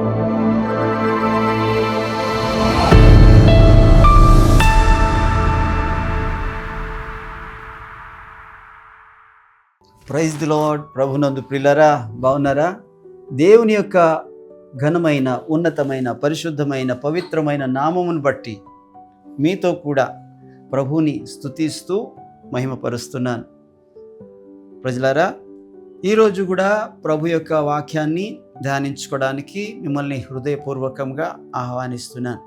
Praise the lord ప్రభునందు ప్రిలరా బాగున్నారా దేవుని యొక్క ఘనమైన ఉన్నతమైన పరిశుద్ధమైన పవిత్రమైన నామమును బట్టి మీతో కూడా ప్రభుని స్తుతిస్తూ మహిమపరుస్తున్నాను. ప్రజలారా ఈరోజు కూడా ప్రభు యొక్క వాక్యాన్ని ధ్యానించుకోవడానికి మిమ్మల్ని హృదయపూర్వకంగా ఆహ్వానిస్తున్నాను.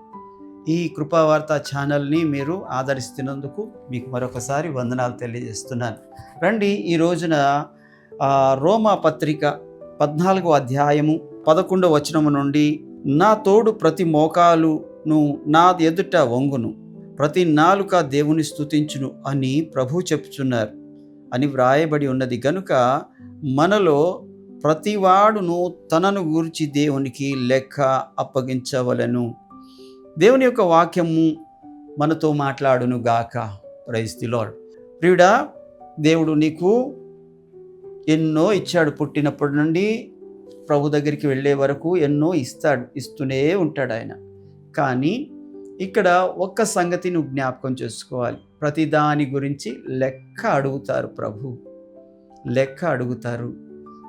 ఈ కృపావార్త ఛానల్ని మీరు ఆదరిస్తున్నందుకు మీకు మరొకసారి వందనాలు తెలియజేస్తున్నాను. రండి ఈ రోజున రోమా పత్రిక పద్నాలుగో అధ్యాయము పదకొండవ వచనము నుండి నా తోడు ప్రతి మోకాలును నా ఎదుట వంగును ప్రతి నాలుక దేవుని స్తుతించును అని ప్రభు చెప్తున్నారు అని వ్రాయబడి ఉన్నది. గనుక మనలో ప్రతివాడును తనను గూర్చి దేవునికి లెక్క అప్పగించవలను. దేవుని యొక్క వాక్యము మనతో మాట్లాడును గాక. ప్రైజ్ ది ప్రియుడా దేవుడు నీకు ఎన్నో ఇచ్చాడు పుట్టినప్పటి నుండి ప్రభు దగ్గరికి వెళ్ళే వరకు ఎన్నో ఇస్తాడు ఇస్తూనే ఉంటాడు ఆయన. కానీ ఇక్కడ ఒక్క సంగతి నువ్వు జ్ఞాపకం చేసుకోవాలి. ప్రతి దాని గురించి లెక్క అడుగుతారు ప్రభు. లెక్క అడుగుతారు.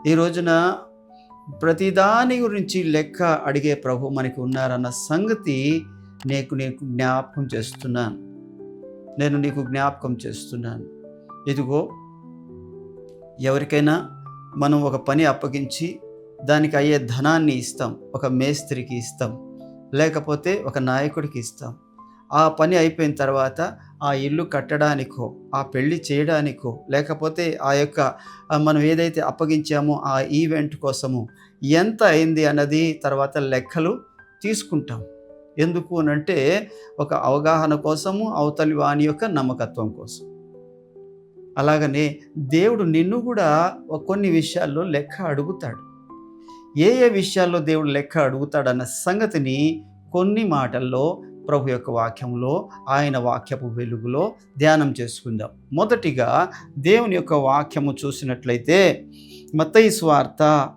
ఈ రోజున ప్రతిదాని గురించి లెక్క అడిగే ప్రభు మనకి ఉన్నారన్న సంగతి నీకు నీకు జ్ఞాపకం చేస్తున్నాను. నేను నీకు జ్ఞాపకం చేస్తున్నాను. ఇదిగో ఎవరికైనా మనం ఒక పని అప్పగించి దానికి అయ్యే ధనాన్ని ఇస్తాం. ఒక మేస్త్రికి ఇస్తాం. లేకపోతే ఒక నాయకుడికి ఇస్తాం. ఆ పని అయిపోయిన తర్వాత ఆ ఇల్లు కట్టడానికో ఆ పెళ్ళి చేయడానికో లేకపోతే ఆ యొక్క మనం ఏదైతే అప్పగించామో ఆ ఈవెంట్ కోసము ఎంత అయింది అన్నది తర్వాత లెక్కలు తీసుకుంటాం. ఎందుకు అనంటే ఒక అవగాహన కోసము అవతలి వాని యొక్క నమ్మకత్వం కోసం. అలాగనే దేవుడు నిన్ను కూడా కొన్ని విషయాల్లో లెక్క అడుగుతాడు. ఏ ఏ విషయాల్లో దేవుడు లెక్క అడుగుతాడన్న సంగతిని కొన్ని మాటల్లో ప్రభు యొక్క వాక్యంలో ఆయన వాక్యపు వెలుగులో ధ్యానం చేసుకుందాం. మొదటిగా దేవుని యొక్క వాక్యము చూసినట్లయితే మత్తయి స్వార్త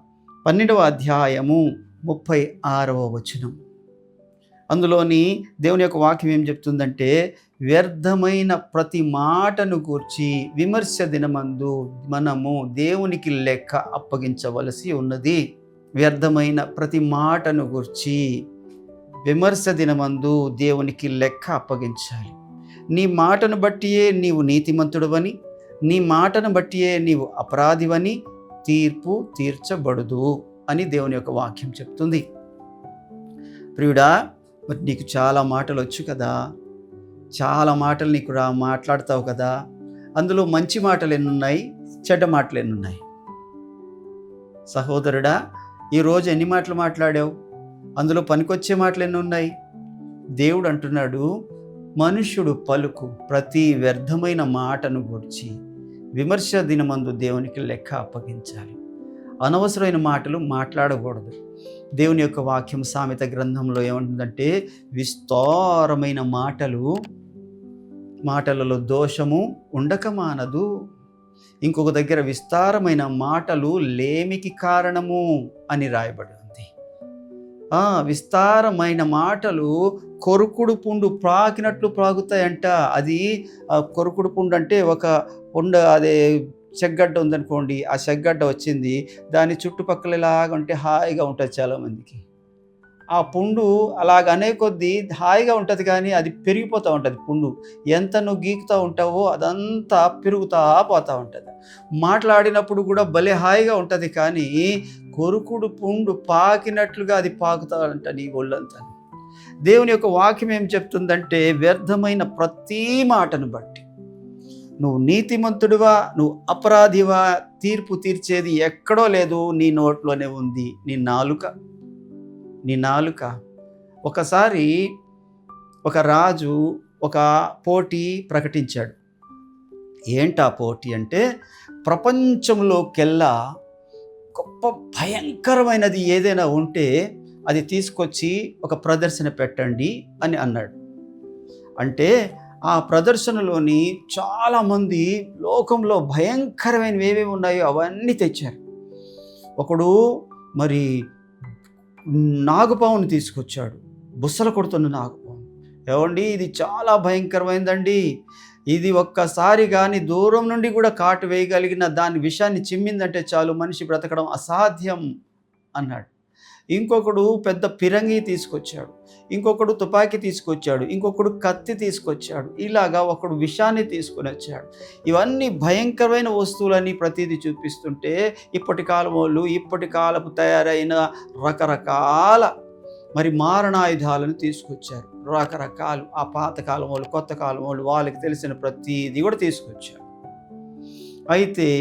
పన్నెండవ అధ్యాయము ముప్పై ఆరవ వచనం. అందులోని దేవుని యొక్క వాక్యం ఏం చెప్తుందంటే వ్యర్థమైన ప్రతి మాటను గూర్చి విమర్శ దినమందు మనము దేవునికి లెక్క అప్పగించవలసి ఉన్నది. వ్యర్థమైన ప్రతి మాటను గూర్చి విమర్శ దినమందు దేవునికి లెక్క అప్పగించాలి. నీ మాటను బట్టియే నీవు నీతిమంతుడవని నీ మాటను బట్టియే నీవు అపరాధివని తీర్పు తీర్చబడదు అని దేవుని యొక్క వాక్యం చెప్తుంది. ప్రియుడా మరి నీకు చాలా మాటలు వచ్చు కదా. చాలా మాటలు నీకు రా మాట్లాడతావు కదా. అందులో మంచి మాటలు ఎన్నున్నాయి చెడ్డ మాటలు ఎన్నున్నాయి? సహోదరుడా ఈరోజు ఎన్ని మాటలు మాట్లాడావు? అందులో పనికొచ్చే మాటలు ఎన్ని ఉన్నాయి. దేవుడు అంటున్నాడు మనుష్యుడు పలుకు ప్రతి వ్యర్థమైన మాటను గుర్చి విమర్శ దినమందు దేవునికి లెక్క అప్పగించాలి. అనవసరమైన మాటలు మాట్లాడకూడదు. దేవుని యొక్క వాక్యం సామెత గ్రంథంలో ఏమంటుందంటే విస్తారమైన మాటలు మాటలలో దోషము ఉండక మానదు. ఇంకొక దగ్గర విస్తారమైన మాటలు లేమికి కారణము అని రాయబడి విస్తారమైన మాటలు కొరుకుడు పుండు ప్రాకినట్లు ప్రాగుతాయంట. అది ఆ కొరుకుడు పుండు అంటే ఒక పుండు అదే చెగ్గడ్డ ఉందనుకోండి ఆ చెగ్గడ్డ వచ్చింది దాని చుట్టుపక్కల ఇలాగ ఉంటే హాయిగా ఉంటుంది చాలామందికి. ఆ పుండు అలాగ అనే కొద్దీ హాయిగా ఉంటుంది కానీ అది పెరిగిపోతూ ఉంటుంది పుండు. ఎంత నువ్వు గీకుతూ ఉంటావో అదంతా పెరుగుతూ పోతూ ఉంటుంది. మాట్లాడినప్పుడు కూడా భలే హాయిగా ఉంటుంది కానీ కొరుకుడు పుండు పాకినట్లుగా అది పాకుతాడంట నీ ఒళ్ళంతా. దేవుని యొక్క వాక్యం ఏం చెప్తుందంటే వ్యర్థమైన ప్రతి మాటను బట్టి. నువ్వు నీతిమంతుడివా నువ్వు అపరాధివా తీర్పు తీర్చేది ఎక్కడో లేదు నీ నోట్లోనే ఉంది నీ నాలుక. నీ నాలుక. ఒకసారి ఒక రాజు ఒక పోటీ ప్రకటించాడు. ఏంటా పోటీ అంటే ప్రపంచంలోకెల్లా గొప్ప భయంకరమైనది ఏదైనా ఉంటే అది తీసుకొచ్చి ఒక ప్రదర్శన పెట్టండి అని అన్నాడు. అంటే ఆ ప్రదర్శనలోని చాలామంది లోకంలో భయంకరమైనవి ఏవేవి ఉన్నాయో అవన్నీ తెచ్చారు. ఒకడు మరి నాగుపావును తీసుకొచ్చాడు. బుస్సలు కొడుతున్న నాగుపాము. ఏమండి ఇది చాలా భయంకరమైందండి. ఇది ఒక్కసారి కానీ దూరం నుండి కూడా కాటు వేయగలిగిన దాని విషయాన్ని చిమ్మిందంటే చాలు మనిషి బ్రతకడం అసాధ్యం అన్నాడు. ఇంకొకడు పెద్ద పిరంగి తీసుకొచ్చాడు. ఇంకొకడు తుపాకీ తీసుకొచ్చాడు. ఇంకొకడు కత్తి తీసుకొచ్చాడు. ఇలాగా ఒకడు విషాన్ని తీసుకొని వచ్చాడు. ఇవన్నీ భయంకరమైన వస్తువులని ప్రతిదీ చూపిస్తుంటే ఇప్పటి కాలం వాళ్ళు ఇప్పటి కాలపు తయారైన రకరకాల మరి మారణాయుధాలను తీసుకొచ్చారు. రకరకాలు ఆ పాతకాలం వాళ్ళు కొత్త కాలం వాళ్ళు వాళ్ళకి తెలిసిన ప్రతిదీ కూడా తీసుకొచ్చారు. అయితే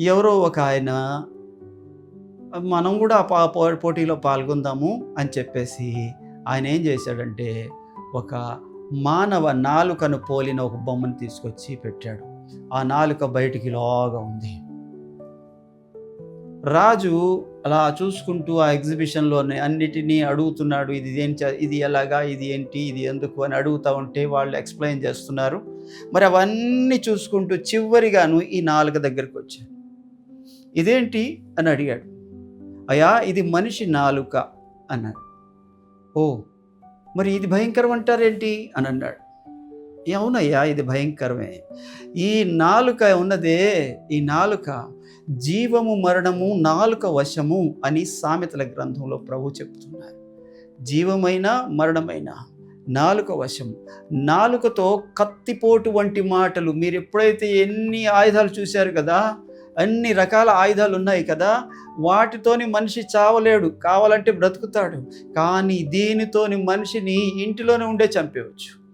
ఎవరో ఒక ఆయన మనం కూడా ఆ పా- పో- పోటీలో పాల్గొందాము అని చెప్పేసి ఆయన ఏం చేశాడంటే ఒక మానవ నాలుకను పోలిన ఒక బొమ్మను తీసుకొచ్చి పెట్టాడు. ఆ నాలుక బయటికి లాగా ఉంది. రాజు అలా చూసుకుంటూ ఆ ఎగ్జిబిషన్లోనే అన్నిటినీ అడుగుతున్నాడు ఇది ఏం ఇది ఎలాగా ఇది ఏంటి ఇది ఎందుకు? అని అడుగుతూ ఉంటే వాళ్ళు ఎక్స్ప్లెయిన్ చేస్తున్నారు. మరి అవన్నీ చూసుకుంటూ చివరిగాను ఈ నాలుక దగ్గరికి వచ్చాడు ఇదేంటి? అని అడిగాడు. అయ్యా ఇది మనిషి నాలుక అన్నాడు ఓ మరి ఇది భయంకరం అంటారేంటి? అని అన్నాడు. "ఏ, అవునయ్యా ఇది భయంకరమే. ఈ నాలుక ఉన్నదే ఈ నాలుక జీవము మరణము నాలుక వశము అని సామెతల గ్రంథంలో ప్రభు చెప్తున్నారు. జీవమైన మరణమైన నాలుక వశం నాలుకతో కత్తిపోటు వంటి మాటలు. మీరు ఎప్పుడైతే ఎన్ని ఆయుధాలు చూశారు కదా అన్ని రకాల ఆయుధాలు ఉన్నాయి కదా వాటితోని మనిషి చావలేడు కావాలంటే బ్రతుకుతాడు. కానీ దీనితోని మనిషిని ఇంటిలోనే ఉండే చంపేయవచ్చు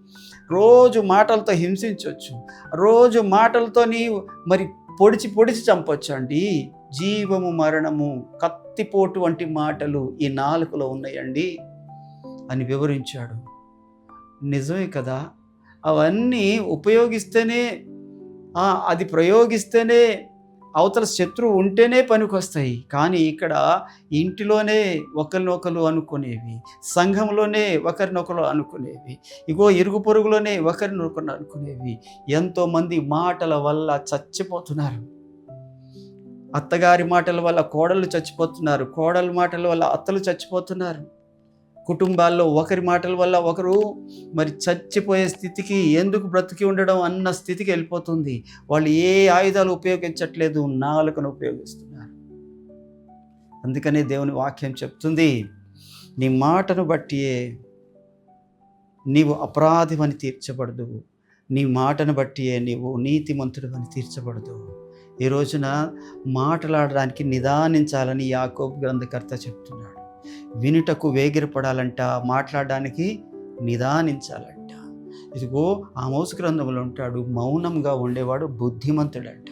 రోజు మాటలతో హింసించవచ్చు రోజు మాటలతోని మరి పొడిచి పొడిచి చంపొచ్చండి. జీవము మరణము కత్తిపోటు వంటి మాటలు ఈ నాలుకలో ఉన్నాయండి అని వివరించాడు. నిజమే కదా అవన్నీ ఉపయోగిస్తేనే అది ప్రయోగిస్తేనే అవతల శత్రువు ఉంటేనే పనికొస్తాయి. కానీ ఇక్కడ ఇంటిలోనే ఒకరినొకరు అనుకునేవి సంఘంలోనే ఒకరినొకరు అనుకునేవి ఇగో ఇరుగు పొరుగులోనే ఒకరినొకరు అనుకునేవి. ఎంతోమంది మాటల వల్ల చచ్చిపోతున్నారు. అత్తగారి మాటల వల్ల కోడళ్ళు చచ్చిపోతున్నారు. కోడల మాటల వల్ల అత్తలు చచ్చిపోతున్నారు. కుటుంబాల్లో ఒకరి మాటల వల్ల ఒకరు మరి చచ్చిపోయే స్థితికి ఎందుకు బ్రతికి ఉండడం అన్న స్థితికి వెళ్ళిపోతుంది. వాళ్ళు ఏ ఆయుధాలు ఉపయోగించట్లేదు నాలుకను ఉపయోగిస్తున్నారు. అందుకనే దేవుని వాక్యం చెప్తుంది నీ మాటను బట్టియే నీవు అపరాధివని తీర్చబడదు. నీ మాటను బట్టియే నీవు నీతిమంతుడు అని తీర్చబడదు. ఈ రోజున మాట్లాడడానికి నిదానించాలని యాకోబ్ గ్రంథకర్త చెప్తున్నాడు. వినుటకు వేగిరపడాలంట మాట్లాడడానికి నిదానించాలంట. ఇదిగో ఆ మౌసు గ్రంథంలో ఉంటాడు మౌనంగా ఉండేవాడు బుద్ధిమంతుడంట.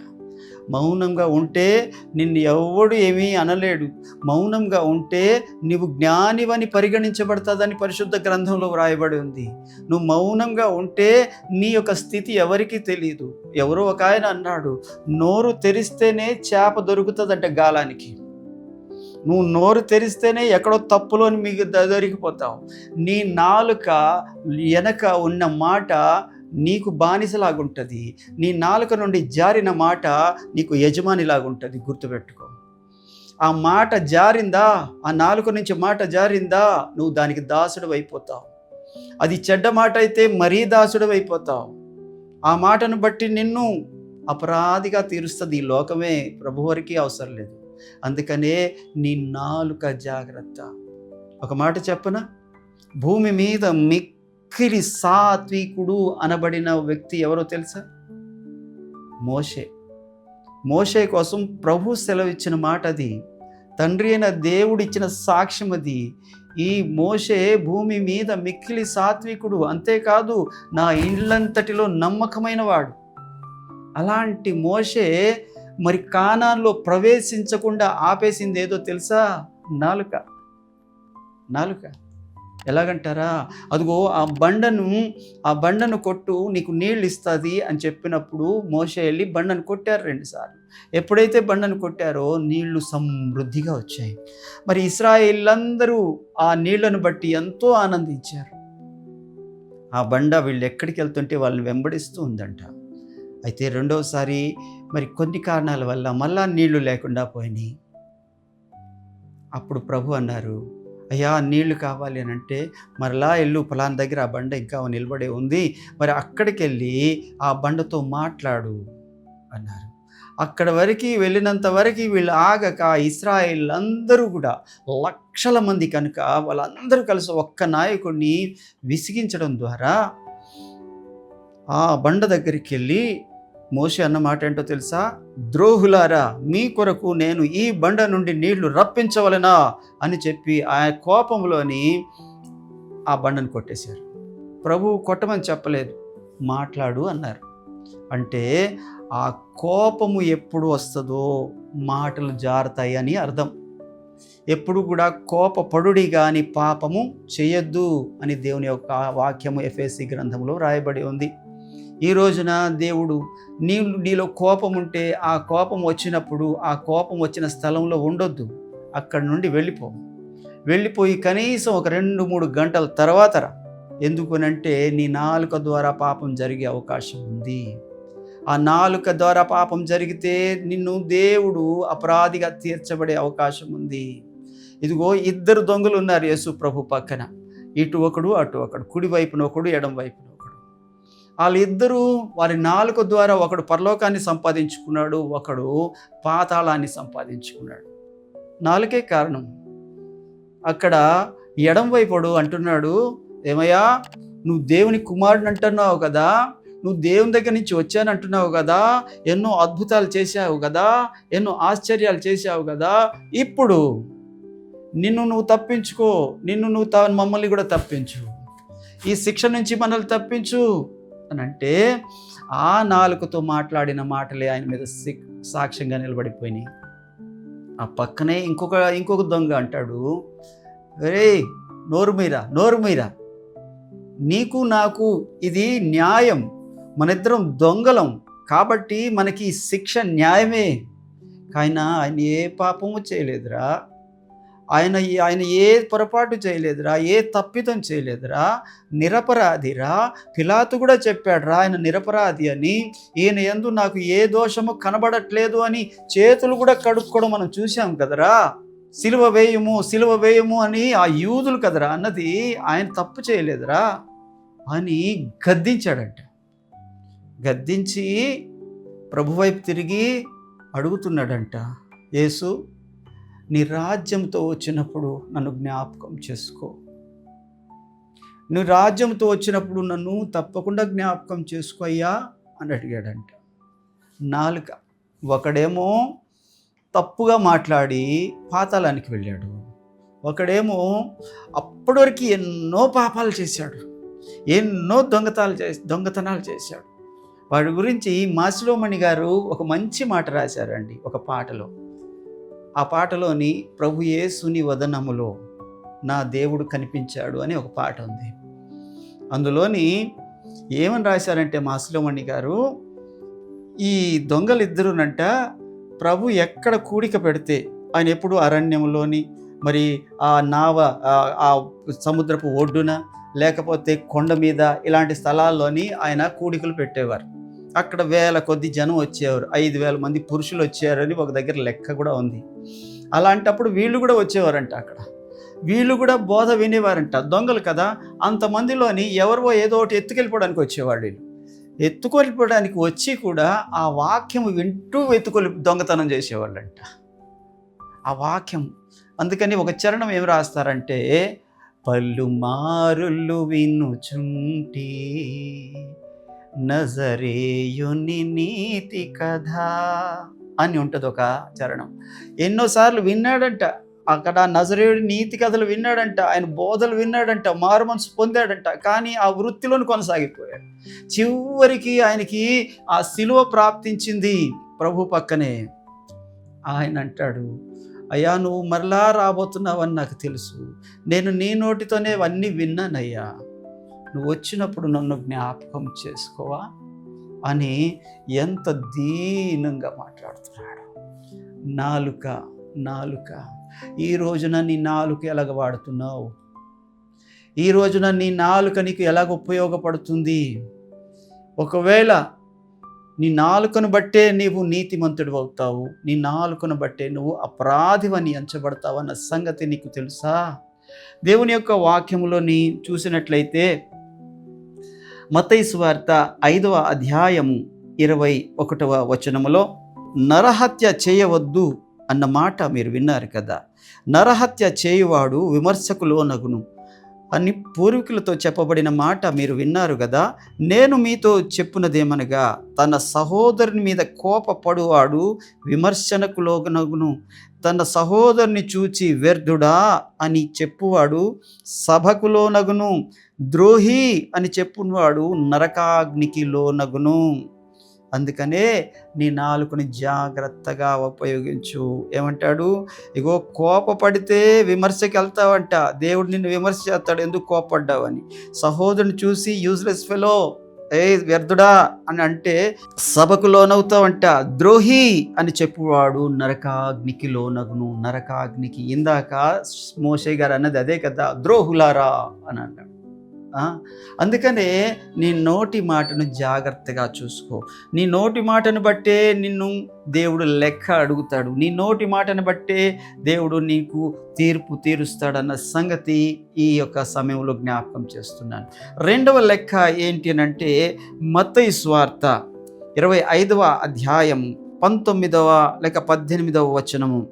మౌనంగా ఉంటే నిన్ను ఎవడు ఏమీ అనలేడు. మౌనంగా ఉంటే నీవు జ్ఞానివని పరిగణించబడుతుందని పరిశుద్ధ గ్రంథంలో వ్రాయబడి ఉంది. నువ్వు మౌనంగా ఉంటే నీ యొక్క స్థితి ఎవరికీ తెలియదు ఎవరో ఒక ఆయన అన్నాడు నోరు తెరిస్తేనే చేప దొరుకుతుందంట గాలానికి. నువ్వు నోరు తెరిస్తేనే ఎక్కడో తప్పులో మీకు దొరికిపోతావు. నీ నాలుక వెనక ఉన్న మాట నీకు బానిసలాగుంటుంది. నీ నాలుక నుండి జారిన మాట నీకు యజమానిలాగుంటుంది. గుర్తుపెట్టుకో. ఆ మాట జారిందా? ఆ నాలుక నుంచి మాట జారిందా? నువ్వు దానికి దాసుడు అయిపోతావు అది చెడ్డ మాట అయితే మరీ దాసుడు అయిపోతావు ఆ మాటను బట్టి నిన్ను అపరాధిగా తీరుస్తుంది ఈ లోకమే. ప్రభువారికి అవసరం లేదు. అందుకనే నీ నాలుక జాగ్రత్త. ఒక మాట చెప్పన? భూమి మీద మిక్కిలి సాత్వికుడు అనబడిన వ్యక్తి ఎవరో తెలుసా? మోషే. మోషే కోసం ప్రభు సెలవిచ్చిన మాట అది. తండ్రి అయిన దేవుడిచ్చిన సాక్ష్యం అది. ఈ మోషే భూమి మీద మిక్కిలి సాత్వికుడు అంతేకాదు నా ఇండ్లంతటిలో నమ్మకమైన వాడు. అలాంటి మోషే మరి కానాల్లో ప్రవేశించకుండా ఆపేసింది ఏదో తెలుసా? నాలుక. నాలుక. ఎలాగంటారా? అదిగో ఆ బండను ఆ బండను కొట్టు నీకు నీళ్ళు ఇస్తుంది అని చెప్పినప్పుడు మోస వెళ్ళి బండను కొట్టారు రెండుసార్లు ఎప్పుడైతే బండను కొట్టారో నీళ్ళు సమృద్ధిగా వచ్చాయి. మరి ఇస్రాయిళ్ళందరూ ఆ నీళ్ళను బట్టి ఎంతో ఆనందించారు. ఆ బండ వీళ్ళు ఎక్కడికి వెళ్తుంటే వాళ్ళని వెంబడిస్తూ ఉందంట. అయితే రెండవసారి మరి కొన్ని కారణాల వల్ల మళ్ళా నీళ్ళు లేకుండా పోయినాయి. అప్పుడు ప్రభు అన్నారు అయ్యా నీళ్ళు కావాలి అని అంటే మరలా ఎల్లు ఫలానా దగ్గర ఆ బండ ఇంకా నిలబడే ఉంది. మరి అక్కడికి వెళ్ళి ఆ బండతో మాట్లాడు అన్నారు. అక్కడ వరకు వెళ్ళినంత వరకు వీళ్ళు ఆగక ఇస్రాయిల్ అందరూ కూడా లక్షల మంది కనుక వాళ్ళందరూ కలిసి ఒక్క నాయకుడిని విసిగించడం ద్వారా ఆ బండ దగ్గరికి వెళ్ళి మోషే అన్న మాట ఏంటో తెలుసా? ద్రోహులారా మీ కొరకు నేను ఈ బండ నుండి నీళ్ళు రప్పించవలనా? అని చెప్పి ఆ కోపంలోని ఆ బండను కొట్టేశారు. ప్రభు కొట్టమని చెప్పలేదు. మాట్లాడు అన్నారు. అంటే ఆ కోపము ఎప్పుడు వస్తుందో మాటలు జారుతాయి అని అర్థం. ఎప్పుడు కూడా కోపపడుడి కానీ పాపము చేయొద్దు అని దేవుని యొక్క వాక్యము ఎఫ్ఎస్సి గ్రంథంలో రాయబడి ఉంది. ఈ రోజున దేవుడు నీ నీలో కోపం ఉంటే ఆ కోపం వచ్చినప్పుడు ఆ కోపం వచ్చిన స్థలంలో ఉండొద్దు. అక్కడి నుండి వెళ్ళిపో. వెళ్ళిపోయి కనీసం ఒక రెండు మూడు గంటల తర్వాత రా. ఎందుకునంటే నీ నాలుక ద్వారా పాపం జరిగే అవకాశం ఉంది. ఆ నాలుక ద్వారా పాపం జరిగితే నిన్ను దేవుడు అపరాధిగా తీర్చబడే అవకాశం ఉంది. ఇదిగో ఇద్దరు దొంగలు ఉన్నారు యేసు ప్రభు పక్కన. ఇటు ఒకడు అటు ఒకడు. కుడి వైపున ఒకడు ఎడం వైపున వాళ్ళిద్దరూ వారి నాలుక ద్వారా ఒకడు పరలోకాన్ని సంపాదించుకున్నాడు ఒకడు పాతాళాన్ని సంపాదించుకున్నాడు. నాలుకే కారణం. అక్కడ ఎడం వైపుడు అంటున్నాడు ఏమయ్యా నువ్వు దేవుని కుమారుడు అంటున్నావు కదా నువ్వు దేవుని దగ్గర నుంచి వచ్చాను అంటున్నావు కదా ఎన్నో అద్భుతాలు చేశావు కదా ఎన్నో ఆశ్చర్యాలు చేశావు కదా ఇప్పుడు నిన్ను నువ్వు తప్పించుకో నిన్ను నువ్వు త మమ్మల్ని కూడా తప్పించు. ఈ శిక్ష నుంచి మనల్ని తప్పించు. అని అంటే ఆ నాలుకతో మాట్లాడిన మాటలే ఆయన మీద సాక్ష్యంగా నిలబడిపోయినాయి. ఆ పక్కనే ఇంకొక ఇంకొక దొంగ అంటాడు రే నోరు మీరా నోరు మీరా. నీకు నాకు ఇది న్యాయం. మనిద్దరం దొంగలం. కాబట్టి మనకి శిక్ష న్యాయమే. కానీ ఆయన ఏ పాపము చేయలేదురా. ఆయన ఆయన ఏ పొరపాటు చేయలేదురా ఏ తప్పితం చేయలేదురా. నిరపరాధిరా. పిలాతు కూడా చెప్పాడురా ఆయన నిరపరాధి అని. ఈయన ఎందు నాకు ఏ దోషము కనబడట్లేదు అని చేతులు కూడా కడుక్కోవడం మనం చూసాం కదరా. సిలువ వేయము సిలువ వేయము అని ఆ యూదులు కదరా అన్నది ఆయన తప్పు చేయలేదురా అని గద్దించాడంట. గద్దించి ప్రభువైపు తిరిగి అడుగుతున్నాడంట. యేసు నీ రాజ్యంతో వచ్చినప్పుడు నన్ను జ్ఞాపకం చేసుకో. నువ్వు రాజ్యంతో వచ్చినప్పుడు నన్ను తప్పకుండా జ్ఞాపకం చేసుకో అయ్యా అని అడిగాడంట. నాలుక ఒకడేమో తప్పుగా మాట్లాడి పాతాళానికి వెళ్ళాడు. ఒకడేమో అప్పటివరకు ఎన్నో పాపాలు చేశాడు. ఎన్నో దొంగతాలు చేసి దొంగతనాలు చేశాడు. వాడి గురించి మాసిలోమణి గారు ఒక మంచి మాట రాశారండి ఒక పాటలో. ఆ పాటలోని ప్రభు యేసుని వదనములో నా దేవుడు కనిపించాడు అని ఒక పాట ఉంది. అందులోని ఏమని రాశారంటే మా మాసిలోమణి గారు ఈ దొంగలిద్దరునంట ప్రభు ఎక్కడ కూడిక పెడితే ఆయన ఎప్పుడు అరణ్యంలోని మరి ఆ నావ ఆ సముద్రపు ఒడ్డున లేకపోతే కొండ మీద ఇలాంటి స్థలాల్లోని ఆయన కూడికలు పెట్టేవారు. అక్కడ వేల కొద్ది జనం వచ్చేవారు. ఐదు వేల మంది పురుషులు వచ్చారని ఒక దగ్గర లెక్క కూడా ఉంది. అలాంటప్పుడు వీళ్ళు కూడా వచ్చేవారంట అక్కడ. వీళ్ళు కూడా బోధ వినేవారంట. దొంగలు కదా అంతమందిలోని ఎవరో ఏదో ఒకటి ఎత్తుకెళ్ళిపోవడానికి వచ్చేవాళ్ళు వీళ్ళు. ఎత్తుకొలిపోవడానికి వచ్చి కూడా ఆ వాక్యం వింటూ ఎత్తుకొలి దొంగతనం చేసేవాళ్ళంట. ఆ వాక్యం. అందుకని ఒక చరణం ఏం రాస్తారంటే పళ్ళు మారులు వినుచుంటి నజరేయుని నీతి కథ అని ఉంటుంది ఒక చరణం. ఎన్నోసార్లు విన్నాడంట. అక్కడ నజరేయుడి నీతి కథలు విన్నాడంట. ఆయన బోధలు విన్నాడంట. మారు మనసు పొందాడంట. కానీ ఆ వృత్తిలోని కొనసాగిపోయాడు. చివరికి ఆయనకి ఆ శిలువ ప్రాప్తించింది ప్రభు పక్కనే. ఆయన అంటాడు అయ్యా నువ్వు మరలా రాబోతున్నావని నాకు తెలుసు. నేను నీ నోటితోనే అవన్నీ విన్నానయ్యా. నువ్వు వచ్చినప్పుడు నన్ను జ్ఞాపకం చేసుకోవా? అని ఎంత దీనంగా మాట్లాడుతున్నాడు. నాలుక నాలుక. ఈ రోజున నీ నాలుక ఎలాగ వాడుతున్నావు? ఈ రోజున నీ నాలుక నీకు ఎలాగ ఉపయోగపడుతుంది? ఒకవేళ నీ నాలుకను బట్టే నీవు నీతిమంతుడు అవుతావు నీ నాలుకను బట్టే నువ్వు అపరాధివని ఎంచబడతావు అన్న సంగతి నీకు తెలుసా? దేవుని యొక్క వాక్యములోని చూసినట్లయితే మతైసు వార్త ఐదవ అధ్యాయము ఇరవై ఒకటవ వచనములో నరహత్య చేయవద్దు అన్న మాట మీరు విన్నారు కదా. నరహత్య చేయువాడు విమర్శకులో నగును అని పూర్వీకులతో చెప్పబడిన మాట మీరు విన్నారు కదా. నేను మీతో చెప్పినదేమనగా తన సహోదరుని మీద కోపపడువాడు విమర్శనకు లోనగును. తన సహోదరుని చూచి వ్యర్థుడా అని చెప్పువాడు సభకులో నగును ద్రోహి అని చెప్పువాడు నరకాగ్నికి లోనగును అందుకనే నీ నాలుకని జాగ్రత్తగా ఉపయోగించు. ఏమంటాడు? ఇగో కోపపడితే విమర్శకి వెళ్తావంట దేవుడు నిన్ను విమర్శ చేస్తాడు. ఎందుకు కోపడ్డావని సహోదరుని చూసి యూజ్లెస్ ఫెలో ఏ వ్యర్థుడా అని అంటే సభకు లోనవుతావంట. ద్రోహి అని చెప్పువాడు నరకాగ్నికి లోనగును నరకాగ్నికి ఇందాక మోషే గారు అన్నది అదే కదా? ద్రోహులారా అని అన్నాడు అందుకనే నీ నోటి మాటను జాగ్రత్తగా చూసుకో. నీ నోటి మాటను బట్టే నిన్ను దేవుడు లెక్క అడుగుతాడు. నీ నోటి మాటను బట్టే దేవుడు నీకు తీర్పు తీరుస్తాడన్న సంగతి ఈ యొక్క సమయంలో జ్ఞాపకం చేస్తున్నాను. రెండవ లెక్క ఏంటి అని అంటే మత్తయి ఇరవై ఐదవ అధ్యాయం పంతొమ్మిదవ లేక పద్దెనిమిదవ వచనము.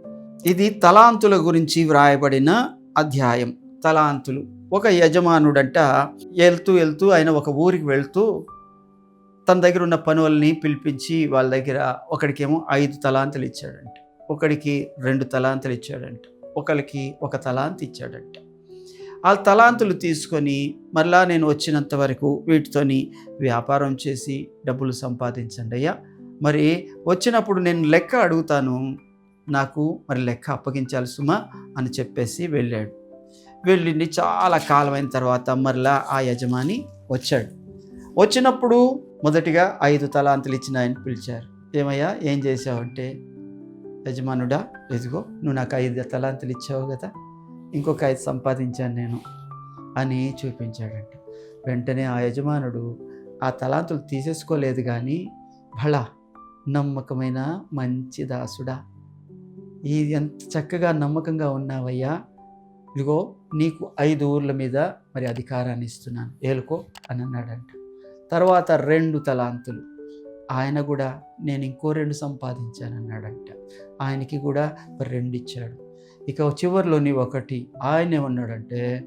ఇది తలాంతుల గురించి వ్రాయబడిన అధ్యాయం. తలాంతులు. ఒక యజమానుడంట వెళ్తూ వెళ్తూ ఆయన ఒక ఊరికి వెళ్తూ తన దగ్గర ఉన్న పనులని పిలిపించి వాళ్ళ దగ్గర ఒకడికేమో ఐదు తలాంతులు ఇచ్చాడంట. ఒకడికి రెండు తలాంతులు ఇచ్చాడంట. ఒకరికి ఒక తలాంతి ఇచ్చాడంట. ఆ తలాంతులు తీసుకొని మరలా నేను వచ్చినంత వరకు వీటితోని వ్యాపారం చేసి డబ్బులు సంపాదించండి అయ్యా. మరి వచ్చినప్పుడు నేను లెక్క అడుగుతాను. నాకు మరి లెక్క అప్పగించాలి సుమా అని చెప్పేసి వెళ్ళాడు. వెళ్ళిండి చాలా కాలం అయిన తర్వాత మరలా ఆ యజమాని వచ్చాడు. వచ్చినప్పుడు మొదటిగా ఐదు తలాంతులు ఇచ్చిన ఆయన పిలిచారు. ఏమయ్యా ఏం చేసావంటే యజమానుడా ఎదుగో నువ్వు నాకు ఐదు తలాంతులు ఇచ్చావు కదా ఇంకొక ఐదు సంపాదించాను నేను అని చూపించాడంట. వెంటనే ఆ యజమానుడు ఆ తలాంతులు తీసేసుకోలేదు కానీ భళ నమ్మకమైన మంచి దాసుడా. ఈ ఎంత చక్కగా నమ్మకంగా ఉన్నావయ్యా. ఇదిగో నీకు ఐదు ఊర్ల మీద మరి అధికారాన్ని ఇస్తున్నాను. ఏలుకో అని అన్నాడంట. తర్వాత రెండు తలాంతులు. ఆయన కూడా నేను ఇంకో రెండు సంపాదించాను అన్నాడంట. ఆయనకి కూడా రెండు ఇచ్చాడు. ఇక చివరిలోని ఒకటి ఆయన ఏమన్నాడంటే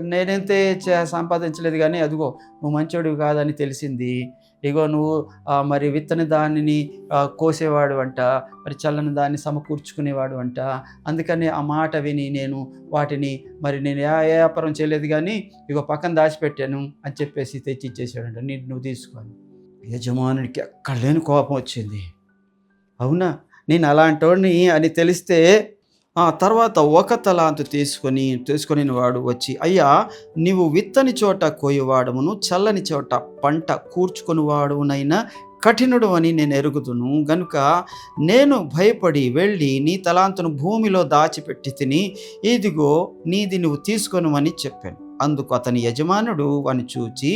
నేనైతే సంపాదించలేదు కానీ అదిగో నువ్వు మంచోడివి కాదని తెలిసింది. ఇగో నువ్వు మరి విత్తని దానిని కోసేవాడు అంట మరి చల్లని దాన్ని సమకూర్చుకునేవాడు అంట అందుకని ఆ మాట విని నేను వాటిని మరి నేను ఏ వ్యాపారం చేయలేదు కానీ ఇగో పక్కన దాచిపెట్టాను అని చెప్పేసి తెచ్చి ఇచ్చేసాడంట నీ నువ్వు తీసుకొని. యజమానుడికి ఎక్కడ లేని కోపం వచ్చింది. అవునా? నేను అలాంటోడిని అని తెలిస్తే ఆ తర్వాత ఒక తలాంతు తీసుకొని తీసుకొని వాడు వచ్చి అయ్యా నీవు విత్తని చోట కోయవాడమును చల్లని చోట పంట కూర్చుకొని వాడునైనా కఠినుడు అని నేను ఎరుగుదును. గనుక నేను భయపడి వెళ్ళి నీ తలాంతును భూమిలో దాచిపెట్టి తిని ఇదిగో నీది నువ్వు తీసుకొనుమని చెప్పాను. అందుకు అతని యజమానుడు అని చూచి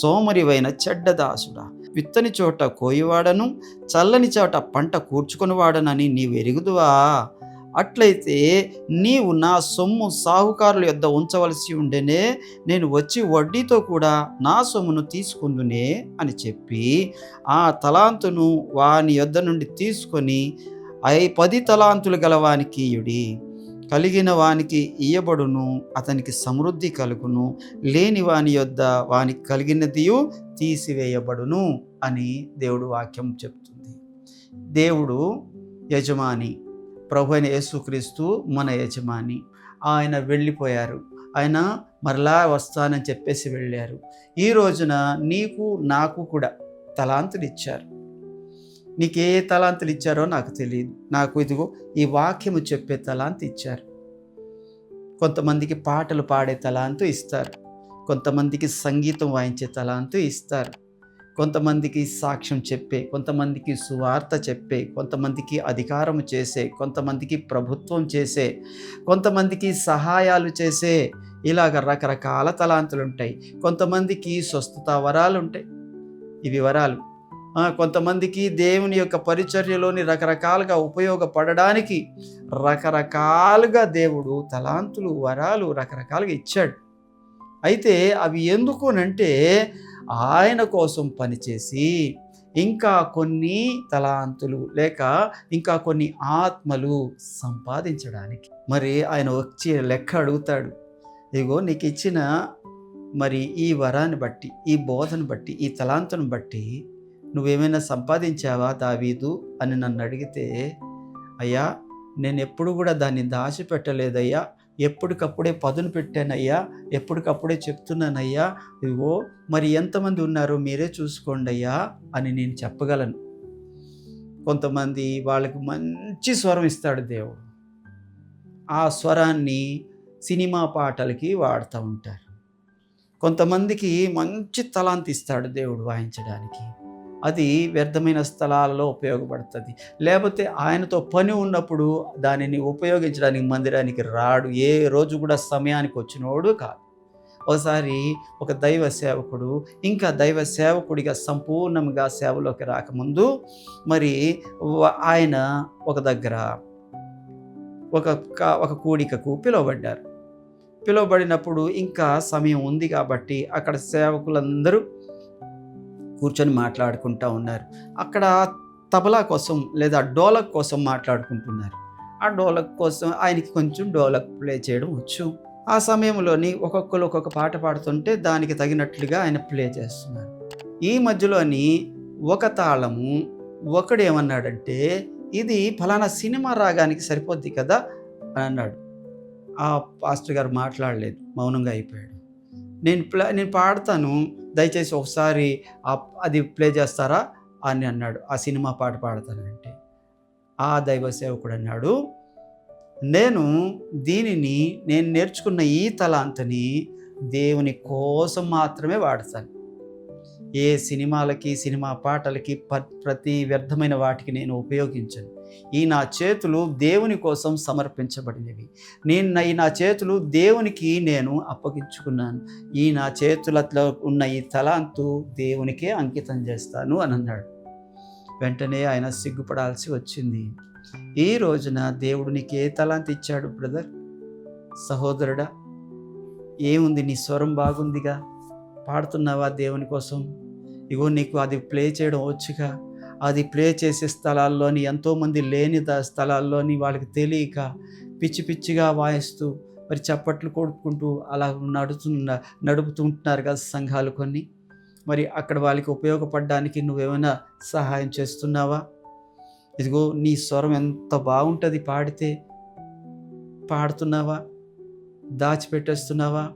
సోమరివైన చెడ్డదాసుడా విత్తని చోట కోయివాడను చల్లని చోట పంట కూర్చుకొనివాడనని నీవు ఎరుగుదువా? అట్లయితే నీవు నా సొమ్ము సాహుకారుల యొద్ద ఉంచవలసి ఉండేనే నేను వచ్చి వడ్డీతో కూడా నా సొమ్మును తీసుకుందునే అని చెప్పి ఆ తలాంతును వాని యొద్ద నుండి తీసుకొని ఐ పది తలాంతులు గలవానికి ఇయుడి. కలిగిన వానికి ఇయ్యబడును అతనికి సమృద్ధి కలుగును లేని వాని యొద్ద వానికి కలిగినదియు తీసివేయబడును అని దేవుడు వాక్యం చెప్తుంది. దేవుడు యజమాని ప్రభు అయిన యేసుక్రీస్తు మన యజమాని. ఆయన వెళ్ళిపోయారు. ఆయన మరలా వస్తానని చెప్పేసి వెళ్ళారు. ఈ రోజున నీకు నాకు కూడా తలాంతులు ఇచ్చారు నీకు ఏ తలాంతులు ఇచ్చారో నాకు తెలియదు. నాకు ఇదిగో ఈ వాక్యము చెప్పే తలాంతి ఇచ్చారు. కొంతమందికి పాటలు పాడే తలాంతు ఇస్తారు. కొంతమందికి సంగీతం వాయించే తలాంతు ఇస్తారు. కొంతమందికి సాక్ష్యం చెప్పే కొంతమందికి సువార్త చెప్పే కొంతమందికి అధికారం చేసే కొంతమందికి ప్రభుత్వం చేసే కొంతమందికి సహాయాలు చేసే ఇలాగ రకరకాల తలాంతులు ఉంటాయి కొంతమందికి స్వస్థత వరాలు ఉంటాయి ఇవి వరాలు. కొంతమందికి దేవుని యొక్క పరిచర్యలోని రకరకాలుగా ఉపయోగపడడానికి రకరకాలుగా దేవుడు తలాంతులు వరాలు రకరకాలుగా ఇచ్చాడు. అయితే అవి ఎందుకునంటే ఆయన కోసం పనిచేసి ఇంకా కొన్ని తలాంతులు లేక ఇంకా కొన్ని ఆత్మలు సంపాదించడానికి. మరి ఆయన వచ్చి లెక్క అడుగుతాడు. ఇగో నీకు ఇచ్చిన మరి ఈ వరాన్ని బట్టి ఈ బోధను బట్టి ఈ తలాంతును బట్టి నువ్వేమైనా సంపాదించావా దావీదు అని నన్ను అడిగితే అయ్యా నేను ఎప్పుడు కూడా దాన్ని దాచిపెట్టలేదయ్యా. ఎప్పటికప్పుడే పదును పెట్టానయ్యా ఎప్పటికప్పుడే చెప్తున్నానయ్యా ఇవో మరి ఎంతమంది ఉన్నారో మీరే చూసుకోండి అయ్యా అని నేను చెప్పగలను. కొంతమంది వాళ్ళకి మంచి స్వరం ఇస్తాడు దేవుడు. ఆ స్వరాన్ని సినిమా పాటలకి వాడుతూ ఉంటారు. కొంతమందికి మంచి తలాంతి ఇస్తాడు దేవుడు వాయించడానికి. అది వ్యర్థమైన స్థలాలలో ఉపయోగపడుతుంది. లేకపోతే ఆయనతో పని ఉన్నప్పుడు దానిని ఉపయోగించడానికి మందిరానికి రాడు. ఏ రోజు కూడా సమయానికి వచ్చినోడు కాదు. ఒకసారి ఒక దైవ సేవకుడు ఇంకా దైవ సేవకుడిగా సంపూర్ణంగా సేవలోకి రాకముందు మరి ఆయన ఒక దగ్గర ఒక ఒక కూడికకు పిలువబడ్డారు. పిలువబడినప్పుడు ఇంకా సమయం ఉంది కాబట్టి అక్కడ సేవకులందరూ కూర్చొని మాట్లాడుకుంటూ ఉన్నారు. అక్కడ తబలా కోసం లేదా డోలక్ కోసం మాట్లాడుకుంటున్నారు. ఆ డోలక్ కోసం ఆయనకి కొంచెం డోలక్ ప్లే చేయడం వచ్చు. ఆ సమయంలోని ఒక్కొక్కరు ఒక్కొక్క పాట పాడుతుంటే దానికి తగినట్లుగా ఆయన ప్లే చేస్తున్నారు. ఈ మధ్యలోని ఒక తాళము ఒకడు ఏమన్నాడంటే ఇది ఫలానా సినిమా రాగానికి సరిపోద్ది కదా? అని అన్నాడు. ఆ పాస్టర్ గారు మాట్లాడలేదు మౌనంగా అయిపోయాడు. నేను ప్లే నేను పాడతాను దయచేసి ఒకసారి అది ప్లే చేస్తారా అని అన్నాడు. ఆ సినిమా పాట పాడతానంటే. ఆ దైవ సేవకుడు అన్నాడు నేను దీనిని నేను నేర్చుకున్న ఈ తలాంతని దేవుని కోసం మాత్రమే వాడతాను. ఏ సినిమాలకి సినిమా పాటలకి ప- ప్రతి వ్యర్థమైన వాటికి నేను ఉపయోగించను. ఈ నా చేతులు దేవుని కోసం సమర్పించబడినవి. నేను ఈ నా చేతులు దేవునికి నేను అప్పగించుకున్నాను. ఈ నా చేతులతో ఉన్న ఈ తలాంతు దేవునికే అంకితం చేస్తాను అని అన్నాడు. వెంటనే ఆయన సిగ్గుపడాల్సి వచ్చింది. ఈ రోజున దేవుడు నీకు ఏ తలాంతి ఇచ్చాడు బ్రదర్? సహోదరుడా ఏముంది నీ స్వరం బాగుందిగా? పాడుతున్నావా దేవుని కోసం? ఇగో నీకు అది ప్లే చేయడం వచ్చుగా. అది ప్లే చేసే స్థలాల్లోని ఎంతోమంది లేని స్థలాల్లోని వాళ్ళకి తెలియక పిచ్చి పిచ్చిగా వాయిస్తూ మరి చప్పట్లు కొడుకుంటూ అలా నడుతున్న నడుపుతుంటున్నారు కదా సంఘాలు కొన్ని. మరి అక్కడ వాళ్ళకి ఉపయోగపడడానికి నువ్వేమైనా సహాయం చేస్తున్నావా? ఇదిగో నీ స్వరం ఎంత బాగుంటుంది పాడితే. పాడుతున్నావా? దాచిపెట్టేస్తున్నావా?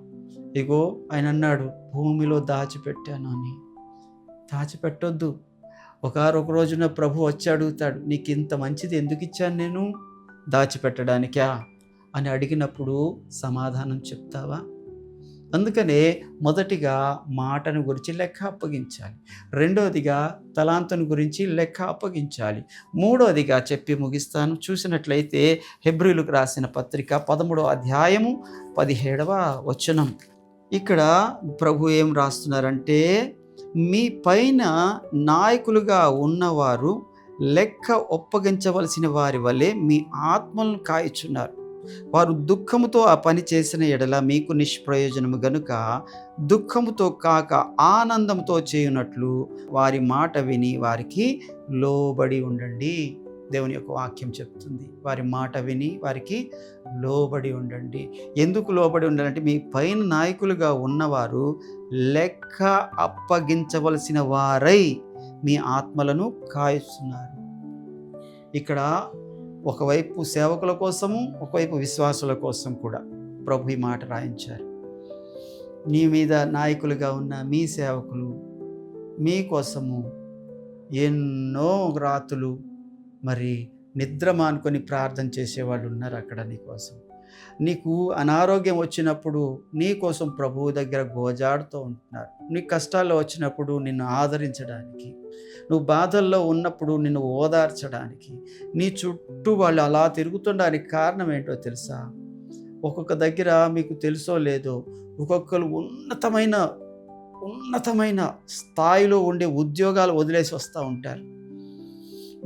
ఇగో ఆయన అన్నాడు భూమిలో దాచిపెట్టాను అని. దాచిపెట్టొద్దు. ఒకరొక రోజున ప్రభు వచ్చి అడుగుతాడు నీకు ఇంత మంచిది ఎందుకు ఇచ్చాను నేను? దాచిపెట్టడానికా? అని అడిగినప్పుడు సమాధానం చెప్తావా? అందుకనే మొదటిగా మాటను గురించి లెక్క అప్పగించాలి. రెండవదిగా తలాంతను గురించి లెక్క అప్పగించాలి. మూడవదిగా చెప్పి ముగిస్తాను. చూసినట్లయితే హెబ్రిలకు రాసిన పత్రిక పదమూడవ అధ్యాయము పదిహేడవ వచనం. ఇక్కడ ప్రభు ఏం రాస్తున్నారంటే మీ పైన నాయకులుగా ఉన్నవారు లెక్క ఒప్పగించవలసిన వారి వలె మీ ఆత్మలను కాయచున్నారు. వారు దుఃఖముతో ఆ పని చేసిన ఎడల మీకు నిష్ప్రయోజనము గనుక దుఃఖముతో కాక ఆనందంతో చేయునట్లు వారి మాట విని వారికి లోబడి ఉండండి. దేవుని యొక్క వాక్యం చెప్తుంది. వారి మాట విని వారికి లోబడి ఉండండి. ఎందుకు లోబడి ఉండాలంటే మీ పైన నాయకులుగా ఉన్నవారు లెక్క అప్పగించవలసిన వారై మీ ఆత్మలను కాయిస్తున్నారు. ఇక్కడ ఒకవైపు సేవకుల కోసము ఒకవైపు విశ్వాసుల కోసం కూడా ప్రభు ఈ మాట రాయించారు. నీ మీద నాయకులుగా ఉన్న మీ సేవకులు మీ కోసము ఎన్నో రాతులు మరి నిద్ర మానుకొని ప్రార్థన చేసేవాళ్ళు ఉన్నారు అక్కడ నీకోసం నీకు అనారోగ్యం వచ్చినప్పుడు నీ కోసం ప్రభువు దగ్గర గోజాడుతూ ఉంటున్నారు. నీ కష్టాల్లో వచ్చినప్పుడు నిన్ను ఆదరించడానికి నువ్వు బాధల్లో ఉన్నప్పుడు నిన్ను ఓదార్చడానికి నీ చుట్టూ వాళ్ళు అలా తిరుగుతుండడానికి కారణం ఏంటో తెలుసా? ఒక్కొక్క దగ్గర మీకు తెలుసో లేదో ఒక్కొక్కరు ఉన్నతమైన ఉన్నతమైన స్థాయిలో ఉండే ఉద్యోగాలు వదిలేసి వస్తూ ఉంటారు.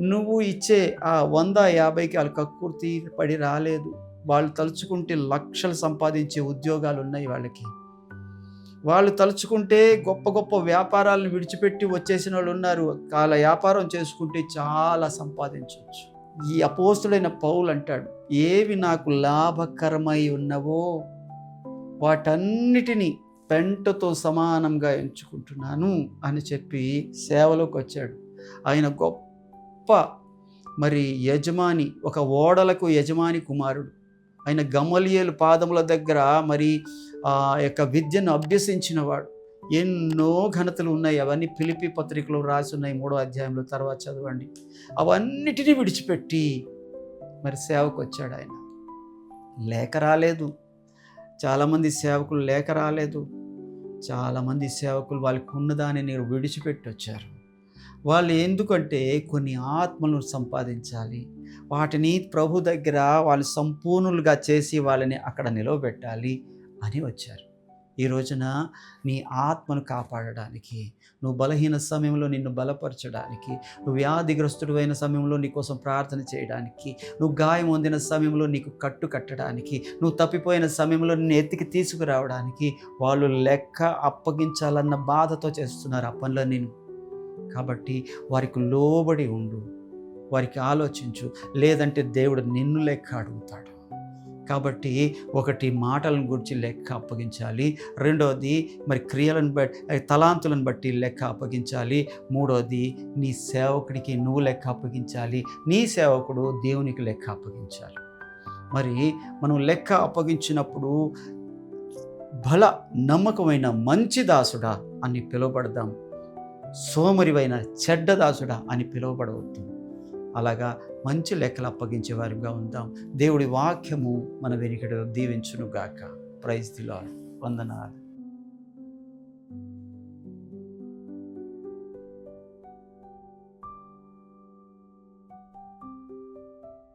నువ్వు ఇచ్చే ఆ వంద యాభైకి వాళ్ళు కక్కుర్తి పడి రాలేదు. వాళ్ళు తలుచుకుంటే లక్షలు సంపాదించే ఉద్యోగాలు ఉన్నాయి వాళ్ళకి. వాళ్ళు తలుచుకుంటే గొప్ప గొప్ప వ్యాపారాలను విడిచిపెట్టి వచ్చేసిన వాళ్ళు ఉన్నారు. వాళ్ళ వ్యాపారం చేసుకుంటే చాలా సంపాదించవచ్చు ఈ అపోస్తుడైన పౌలు అంటాడు ఏవి నాకు లాభకరమై ఉన్నవో వాటన్నిటినీ పెంటతో సమానంగా ఎంచుకుంటున్నాను అని చెప్పి సేవలోకి వచ్చాడు. ఆయన గొప్ప మరి యజమాని ఒక ఓడలకు యజమాని కుమారుడు. ఆయన గమలియలు పాదముల దగ్గర మరి ఆ యొక్క విద్యను అభ్యసించినవాడు. ఎన్నో ఘనతలు ఉన్నాయి. అవన్నీ పిలిపి పత్రికలో రాసి ఉన్నాయి మూడో అధ్యాయంలో తర్వాత చదవండి. అవన్నిటినీ విడిచిపెట్టి మరి సేవకు వచ్చాడు ఆయన. లేఖ రాలేదు. చాలామంది సేవకులు లేఖ రాలేదు. చాలామంది సేవకులు వాళ్ళకి ఉన్నదాన్ని విడిచిపెట్టి వచ్చారు వాళ్ళు ఎందుకంటే కొన్ని ఆత్మలను సంపాదించాలి. వాటిని ప్రభు దగ్గర వాళ్ళు సంపూర్ణులుగా చేసి వాళ్ళని అక్కడ నిలవబెట్టాలి అని వచ్చారు. ఈ రోజున నీ ఆత్మను కాపాడడానికి నువ్వు బలహీన సమయంలో నిన్ను బలపరచడానికి నువ్వు వ్యాధిగ్రస్తుడు అయిన సమయంలో నీ కోసం ప్రార్థన చేయడానికి నువ్వు గాయం పొందిన సమయంలో నీకు కట్టు కట్టడానికి నువ్వు తప్పిపోయిన సమయంలో నిన్ను ఎత్తికి తీసుకురావడానికి వాళ్ళు లెక్క అప్పగించాలన్న బాధతో చేస్తున్నారు. ఆ పనులు నేను కాబట్టి వారికి లోబడి ఉండు వారికి ఆలోచించు లేదంటే దేవుడు నిన్ను లెక్క అడుగుతాడు. కాబట్టి ఒకటి మాటలను గురించి లెక్క అప్పగించాలి రెండోది మరి క్రియలను బట్టి తలాంతులను బట్టి లెక్క అప్పగించాలి మూడోది నీ సేవకుడికి నువ్వు లెక్క అప్పగించాలి నీ సేవకుడు దేవునికి లెక్క అప్పగించాలి. మరి మనం లెక్క అప్పగించినప్పుడు బల నమ్మకమైన మంచి దాసుడా అని పిలువబడదాం. సోమరివైన చెడ్డదాసుడా అని పిలువబడవద్దు. అలాగా మంచి లెక్కలు అప్పగించే వారిగా ఉందాం. దేవుడి వాక్యము మన వెనుకడలో దీవించునుగాక. ప్రైజ్ దిలో వందనాలు.